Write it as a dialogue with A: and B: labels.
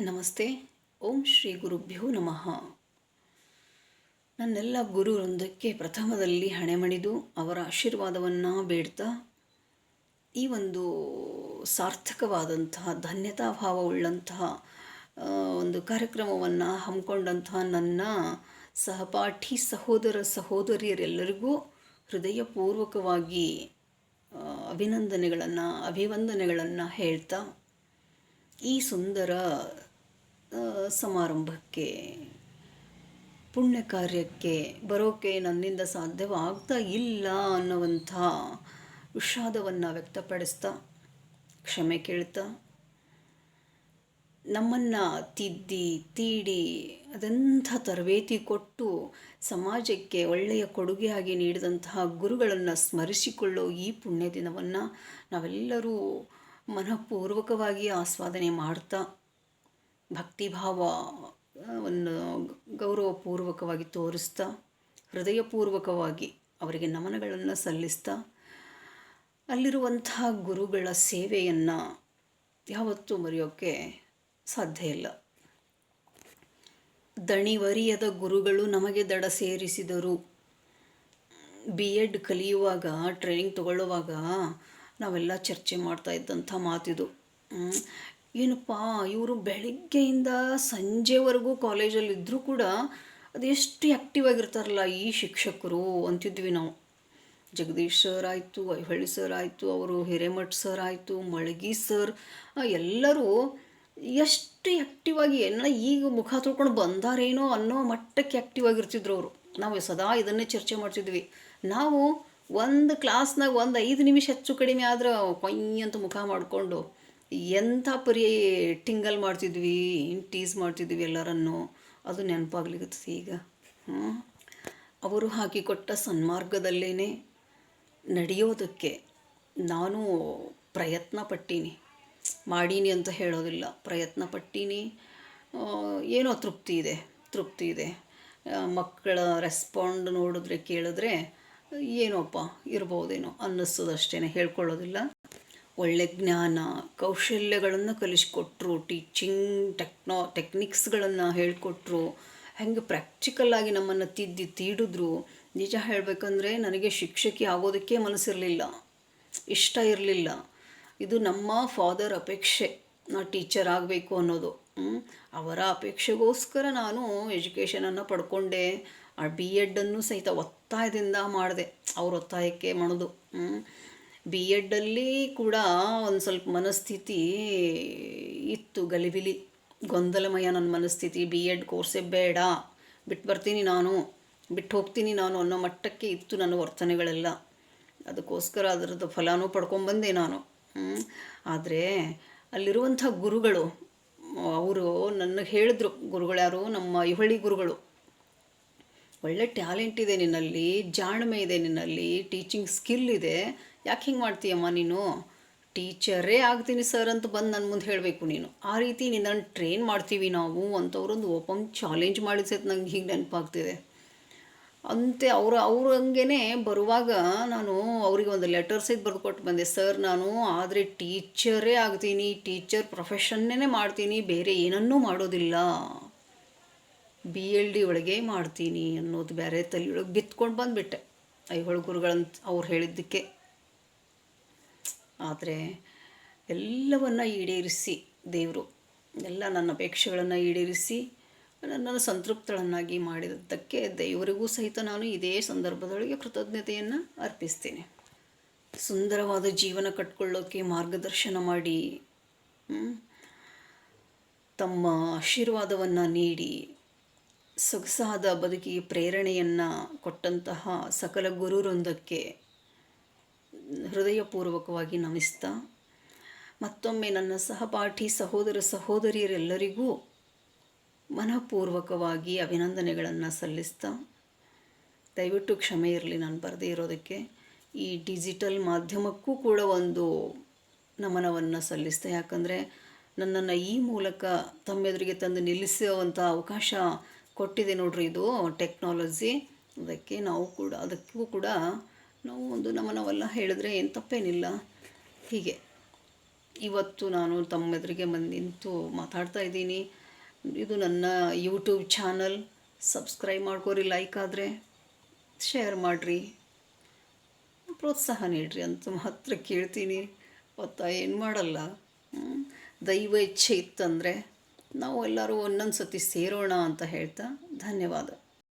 A: ನಮಸ್ತೆ. ಓಂ ಶ್ರೀ ಗುರುಭ್ಯೋ ನಮಃ. ನನ್ನೆಲ್ಲ ಗುರುವೃಂದಕ್ಕೆ ಪ್ರಥಮದಲ್ಲಿ ಹಣೆ ಮಣಿದು ಅವರ ಆಶೀರ್ವಾದವನ್ನು ಬೇಡ್ತಾ, ಈ ಒಂದು ಸಾರ್ಥಕವಾದಂತಹ ಧನ್ಯತಾಭಾವವುಳ್ಳಂತಹ ಒಂದು ಕಾರ್ಯಕ್ರಮವನ್ನು ಹಮ್ಮಿಕೊಂಡಂತಹ ನನ್ನ ಸಹಪಾಠಿ ಸಹೋದರ ಸಹೋದರಿಯರೆಲ್ಲರಿಗೂ ಹೃದಯಪೂರ್ವಕವಾಗಿ ಅಭಿನಂದನೆಗಳನ್ನು, ಅಭಿವಂದನೆಗಳನ್ನು ಹೇಳ್ತಾ, ಈ ಸುಂದರ ಸಮಾರಂಭಕ್ಕೆ ಪುಣ್ಯ ಕಾರ್ಯಕ್ಕೆ ಬರೋಕೆ ನನ್ನಿಂದ ಸಾಧ್ಯವಾಗ್ತಾ ಇಲ್ಲ ಅನ್ನುವಂಥ ವಿಷಾದವನ್ನು ವ್ಯಕ್ತಪಡಿಸ್ತಾ, ಕ್ಷಮೆ ಕೇಳ್ತಾ, ನಮ್ಮನ್ನು ತಿದ್ದಿ, ತೀಡಿ, ಅದೆಂಥ ತರಬೇತಿ ಕೊಟ್ಟು ಸಮಾಜಕ್ಕೆ ಒಳ್ಳೆಯ ಕೊಡುಗೆಯಾಗಿ ನೀಡಿದಂತಹ ಗುರುಗಳನ್ನು ಸ್ಮರಿಸಿಕೊಳ್ಳೋ ಈ ಪುಣ್ಯ ದಿನವನ್ನು ನಾವೆಲ್ಲರೂ ಮನಃಪೂರ್ವಕವಾಗಿ ಆಸ್ವಾದನೆ ಮಾಡ್ತಾ ಭಕ್ತಿಭಾವವನ್ನು ಗೌರವಪೂರ್ವಕವಾಗಿ ತೋರಿಸ್ತಾ, ಹೃದಯಪೂರ್ವಕವಾಗಿ ಅವರಿಗೆ ನಮನಗಳನ್ನು ಸಲ್ಲಿಸ್ತಾ, ಅಲ್ಲಿರುವಂತಹ ಗುರುಗಳ ಸೇವೆಯನ್ನು ಯಾವತ್ತೂ ಮರೆಯೋಕ್ಕೆ ಸಾಧ್ಯ ಇಲ್ಲ. ದಣಿವರಿಯದ ಗುರುಗಳು ನಮಗೆ ದಡ ಸೇರಿಸಿದರು. ಬಿ ಎಡ್ ಕಲಿಯುವಾಗ ಟ್ರೈನಿಂಗ್ ತಗೊಳ್ಳುವಾಗ ನಾವೆಲ್ಲ ಚರ್ಚೆ ಮಾಡ್ತಾ ಇದ್ದಂಥ ಮಾತಿದು. ಏನಪ್ಪ, ಇವರು ಬೆಳಗ್ಗೆಯಿಂದ ಸಂಜೆವರೆಗೂ ಕಾಲೇಜಲ್ಲಿ ಇದ್ದರೂ ಕೂಡ ಅದೆಷ್ಟು ಆ್ಯಕ್ಟಿವ್ ಆಗಿರ್ತಾರಲ್ಲ ಈ ಶಿಕ್ಷಕರು ಅಂತಿದ್ವಿ ನಾವು. ಜಗದೀಶ್ ಸರ್ ಆಯಿತು ವೈಹಳ್ಳಿ ಸರ್ ಆಯಿತು, ಅವರು ಹಿರೇಮಠ್ ಸರ್ ಆಯಿತು, ಮಳಗಿ ಸರ್ ಎಲ್ಲರೂ ಎಷ್ಟು ಆ್ಯಕ್ಟಿವ್ ಆಗಿ ಎಲ್ಲ ಈಗ ಮುಖ ತೊಳ್ಕೊಂಡು ಬಂದಾರೇನೋ ಅನ್ನೋ ಮಟ್ಟಕ್ಕೆ ಆ್ಯಕ್ಟಿವ್ ಆಗಿರ್ತಿದ್ರು ಅವರು. ನಾವು ಸದಾ ಇದನ್ನೇ ಚರ್ಚೆ ಮಾಡ್ತಿದ್ವಿ. ನಾವು ಒಂದು ಕ್ಲಾಸ್ನಾಗ ಒಂದು ಐದು ನಿಮಿಷ ಹೆಚ್ಚು ಕಡಿಮೆ ಆದ್ರೆ ಕೊಯ್ ಅಂತ ಮುಖ ಮಾಡಿಕೊಂಡು ಎಂಥ ಪರಿ ಟಿಂಗಲ್ ಮಾಡ್ತಿದ್ವಿ ಟೀಸ್ ಮಾಡ್ತಿದ್ವಿ ಎಲ್ಲರನ್ನು, ಅದು ನೆನಪಾಗ್ಲಿಕ್ಕೆ ಈಗ. ಅವರು ಹಾಕಿಕೊಟ್ಟ ಸನ್ಮಾರ್ಗದಲ್ಲೇ ನಡೆಯೋದಕ್ಕೆ ನಾನು ಪ್ರಯತ್ನ ಪಟ್ಟೀನಿ ಮಾಡೀನಿ ಅಂತ ಹೇಳೋದಿಲ್ಲ. ಪ್ರಯತ್ನ ಪಟ್ಟೀನಿ ಏನೋ ತೃಪ್ತಿ ಇದೆ ತೃಪ್ತಿ ಇದೆ. ಮಕ್ಕಳ ರೆಸ್ಪಾಂಡ್ ನೋಡಿದ್ರೆ ಕೇಳಿದ್ರೆ, ಏನೋಪ್ಪ, ಇರ್ಬೋದೇನೋ ಅನ್ನಿಸೋದಷ್ಟೇ ಹೇಳ್ಕೊಳ್ಳೋದಿಲ್ಲ. ಒಳ್ಳೆ ಜ್ಞಾನ, ಕೌಶಲ್ಯಗಳನ್ನು ಕಲಿಸ್ಕೊಟ್ರು ಟೀಚಿಂಗ್ ಟೆಕ್ನೋ ಟೆಕ್ನಿಕ್ಸ್ಗಳನ್ನು ಹೇಳಿಕೊಟ್ರು, ಹೆಂಗೆ ಪ್ರಾಕ್ಟಿಕಲ್ಲಾಗಿ ನಮ್ಮನ್ನು ತಿದ್ದಿ ತೀಡಿದ್ರು. ನಿಜ ಹೇಳಬೇಕಂದ್ರೆ ನನಗೆ ಶಿಕ್ಷಕಿ ಆಗೋದಕ್ಕೆ ಮನಸ್ಸಿರಲಿಲ್ಲ. ಇಷ್ಟ ಇರಲಿಲ್ಲ. ಇದು ನಮ್ಮ ಫಾದರ್ ಅಪೇಕ್ಷೆ. ನಾ ಟೀಚರ್ ಆಗಬೇಕು ಅನ್ನೋದು. ಅವರ ಅಪೇಕ್ಷೆಗೋಸ್ಕರ ನಾನು ಎಜುಕೇಷನನ್ನು ಪಡ್ಕೊಂಡೆ. ಆ ಬಿ ಎಡ್ಡನ್ನು ಸಹಿತ ಒತ್ತಾಯದಿಂದ ಮಾಡಿದೆ. ಅವ್ರ ಒತ್ತಾಯಕ್ಕೆ ಮಣದು. ಬಿ ಎಡ್ಡಲ್ಲಿ ಕೂಡ ಒಂದು ಸ್ವಲ್ಪ ಮನಸ್ಥಿತಿ ಇತ್ತು ಗಲಿಬಿಲಿ. ಗೊಂದಲಮಯ ನನ್ನ ಮನಸ್ಥಿತಿ. ಬಿ ಎಡ್ ಕೋರ್ಸೇ ಬೇಡ. ಬಿಟ್ಟು ಬರ್ತೀನಿ ನಾನು. ಬಿಟ್ಟು ಹೋಗ್ತೀನಿ ನಾನು ಅನ್ನೋ ಮಟ್ಟಕ್ಕೆ ಇತ್ತು ನನ್ನ ವರ್ತನೆಗಳೆಲ್ಲ. ಅದಕ್ಕೋಸ್ಕರ ಅದರದ್ದು ಫಲಾನೂ ಪಡ್ಕೊಂಬಂದೆ ನಾನು. ಆದರೆ ಅಲ್ಲಿರುವಂಥ ಗುರುಗಳು, ಅವರು ನನಗೆ ಹೇಳಿದ್ರು ಗುರುಗಳ್ಯಾರು ನಮ್ಮ ಐಹೊಳಿ ಗುರುಗಳು. ಒಳ್ಳೆ ಟ್ಯಾಲೆಂಟ್ ಇದೆ ನಿನ್ನಲ್ಲಿ, ಜಾಣ್ಮೆ ಇದೆ ನಿನ್ನಲ್ಲಿ, ಟೀಚಿಂಗ್ ಸ್ಕಿಲ್ ಇದೆ. ಯಾಕೆ ಹಿಂಗೆ ಮಾಡ್ತೀಯಮ್ಮ ನೀನು? ಟೀಚರೇ ಆಗ್ತೀನಿ ಸರ್ ಅಂತ ಬಂದು ನನ್ನ ಮುಂದೆ ಹೇಳಬೇಕು ನೀನು. ಆ ರೀತಿ ನಿನ್ನನ್ನು ಟ್ರೈನ್ ಮಾಡ್ತೀವಿ ನಾವು ಅಂತವ್ರೊಂದು ಓಪನ್ ಚಾಲೆಂಜ್ ಮಾಡಿದ ನಂಗೆ ಹೀಗೆ ನೆನಪಾಗ್ತಿದೆ. ಅಂತೆ ಅವರು, ಅವ್ರ ಹಂಗೆ ಬರುವಾಗ ನಾನು ಅವರಿಗೆ ಒಂದು ಲೆಟರ್ ಸಹಿತ ಬರೆದು ಕೊಟ್ಟು ಬಂದೆ. ಸರ್, ನಾನು ಆದರೆ ಟೀಚರೇ ಆಗ್ತೀನಿ, ಟೀಚರ್ ಪ್ರೊಫೆಷನ್ನೇ ಮಾಡ್ತೀನಿ, ಬೇರೆ ಏನನ್ನೂ ಮಾಡೋದಿಲ್ಲ. ಬಿ ಎಲ್ ಡಿ ಒಳಗೆ ಮಾಡ್ತೀನಿ ಅನ್ನೋದು ಬೇರೆ ತಲೆಯೊಳಗೆ ಬಿತ್ಕೊಂಡು ಬಂದುಬಿಟ್ಟೆ. ಐಹೊಳ ಗುರುಗಳಂತ ಅವ್ರು ಹೇಳಿದ್ದಕ್ಕೆ ಆದರೆ ಎಲ್ಲವನ್ನು ಈಡೇರಿಸಿ ದೇವರು, ಎಲ್ಲ ನನ್ನ ಅಪೇಕ್ಷೆಗಳನ್ನು ಈಡೇರಿಸಿ ನನ್ನನ್ನು ಸಂತೃಪ್ತಳನ್ನಾಗಿ ಮಾಡಿದ್ದಕ್ಕೆ ದೇವರಿಗೂ ಸಹಿತ ನಾನು ಇದೇ ಸಂದರ್ಭದೊಳಗೆ ಕೃತಜ್ಞತೆಯನ್ನು ಅರ್ಪಿಸ್ತೇನೆ. ಸುಂದರವಾದ ಜೀವನ ಕಟ್ಕೊಳ್ಳೋಕ್ಕೆ ಮಾರ್ಗದರ್ಶನ ಮಾಡಿ ತಮ್ಮ ಆಶೀರ್ವಾದವನ್ನು ನೀಡಿ, ಸೊಗಸಾದ ಬದುಕಿಗೆ ಪ್ರೇರಣೆಯನ್ನು ಕೊಟ್ಟಂತಹ ಸಕಲ ಗುರುವೃಂದಕ್ಕೆ ಹೃದಯಪೂರ್ವಕವಾಗಿ ನಮಿಸ್ತಾ, ಮತ್ತೊಮ್ಮೆ ನನ್ನ ಸಹಪಾಠಿ ಸಹೋದರ ಸಹೋದರಿಯರೆಲ್ಲರಿಗೂ ಮನಃಪೂರ್ವಕವಾಗಿ ಅಭಿನಂದನೆಗಳನ್ನು ಸಲ್ಲಿಸ್ತಾ, ದಯವಿಟ್ಟು ಕ್ಷಮೆ ಇರಲಿ, ನಾನು ಬರದೇ ಇರೋದಕ್ಕೆ. ಈ ಡಿಜಿಟಲ್ ಮಾಧ್ಯಮಕ್ಕೂ ಕೂಡ ಒಂದು ನಮನವನ್ನು ಸಲ್ಲಿಸ್ತಾ, ಯಾಕಂದರೆ ನನ್ನನ್ನು ಈ ಮೂಲಕ ತಮ್ಮೆದುರಿಗೆ ತಂದು ನಿಲ್ಲಿಸುವಂಥ ಅವಕಾಶ ಕೊಟ್ಟಿದೆ ನೋಡ್ರಿ ಇದು ಟೆಕ್ನಾಲಜಿ. ಅದಕ್ಕೆ ನಾವು ಕೂಡ, ಅದಕ್ಕೂ ಕೂಡ ನಾವು ಒಂದು ನಮನವೆಲ್ಲ ಹೇಳಿದ್ರೆ ಏನು ತಪ್ಪೇನಿಲ್ಲ. ಹೀಗೆ. ಇವತ್ತು ನಾನು ತಮ್ಮ ಎದುರಿಗೆ ಬಂದು ನಿಂತು ಮಾತಾಡ್ತಾ ಇದ್ದೀನಿ. ಇದು ನನ್ನ ಯೂಟ್ಯೂಬ್ ಚಾನಲ್ ಸಬ್ಸ್ಕ್ರೈಬ್ ಮಾಡ್ಕೋರಿ ಲೈಕ್ ಆದರೆ ಶೇರ್ ಮಾಡಿರಿ. ಪ್ರೋತ್ಸಾಹ ನೀಡಿರಿ ಅಂತ ಮಾತ್ರ ಕೇಳ್ತೀನಿ. ಮತ್ತು ಏನು ಮಾಡಲ್ಲ. ದೈವ ಇಚ್ಛೆ ಇತ್ತಂದರೆ ನಾವು ಎಲ್ಲರೂ ಒಂದೊಂದು ಸತಿ ಸೇರೋಣ ಅಂತ ಹೇಳ್ತಾ ಧನ್ಯವಾದ.